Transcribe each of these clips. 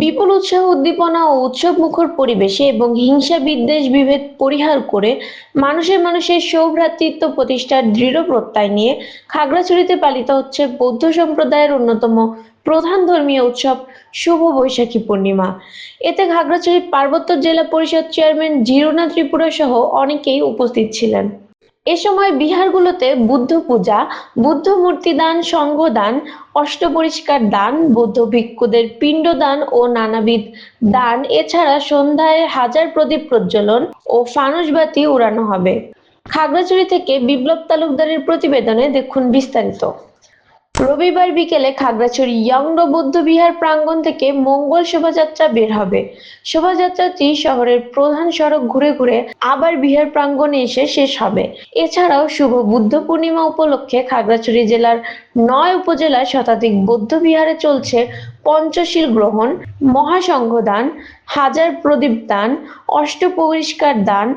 বিপুল উৎসাহ উদ্দীপনা ও উৎসব মুখর পরিবেশে এবং হিংসা বিদ্বেষ বিভেদ পরিহার করে মানুষের মানুষের সৌভ্রাতৃত্ব প্রতিষ্ঠার দৃঢ় প্রত্যয় নিয়ে খাগড়াছড়িতে পালিত হচ্ছে বৌদ্ধ সম্প্রদায়ের অন্যতম প্রধান ধর্মীয় উৎসব শুভ বৈশাখী পূর্ণিমা। এতে খাগড়াছড়ি পার্বত্য জেলা পরিষদ চেয়ারম্যান জিরোনা ত্রিপুরা সহ অনেকেই উপস্থিত ছিলেন। এ সময় বিহারগুলোতে বুদ্ধ পূজা, বুদ্ধ মূর্তি দান সংঘ দান অষ্টপরিষ্কার দান, বৌদ্ধ ভিক্ষুদের পিণ্ডদান ও নানাবিধ দান। এছাড়া সন্ধ্যায় হাজার প্রদীপ প্রজ্বলন ও ফানুসবাতি উড়ানো হবে। খাগড়াছড়ি থেকে বিপ্লব তালুকদারের প্রতিবেদনে দেখুন বিস্তারিত। রবিবার বিকেলে খাগড়াছড়ি ইয়ংড বৌদ্ধ বিহার প্রাঙ্গণ থেকে মঙ্গল শোভাযাত্রা বের হবে। শোভাযাত্রাটি শহরের প্রধান সড়ক ঘুরে ঘুরে আবার বিহার প্রাঙ্গণে এসে শেষ হবে। এছাড়াও শুভ বুদ্ধ পূর্ণিমা উপলক্ষে খাগড়াছড়ি জেলার নয় উপজেলায় শতাধিক বৌদ্ধ বিহারে চলছে পঞ্চশীল গ্রহণ মহাসংঘ দান হাজার প্রদীপ দান, অষ্টপরিষ্কার দান,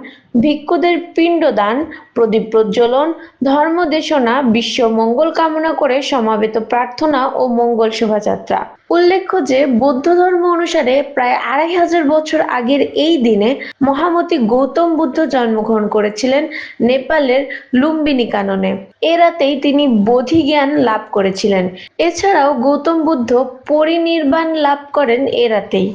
ভিক্ষুদের পিণ্ড দান প্রদীপ প্রজ্বলন, ধর্মদেশনা, বিশ্ব মঙ্গল কামনা করে সমাবেত প্রার্থনা ও মঙ্গল শোভাযাত্রা। উল্লেখ্য যে বৌদ্ধ ধর্ম অনুসারে প্রায় আড়াই হাজার বছর আগের এই দিনে মহামতি গৌতম বুদ্ধ জন্মগ্রহণ করেছিলেন নেপালের লুম্বিনী কাননে। এ রাতেই তিনি বোধি জ্ঞান লাভ করেছিলেন। এছাড়াও গৌতম বুদ্ধ পরিনির্বাণ লাভ করেন এ রাতেই।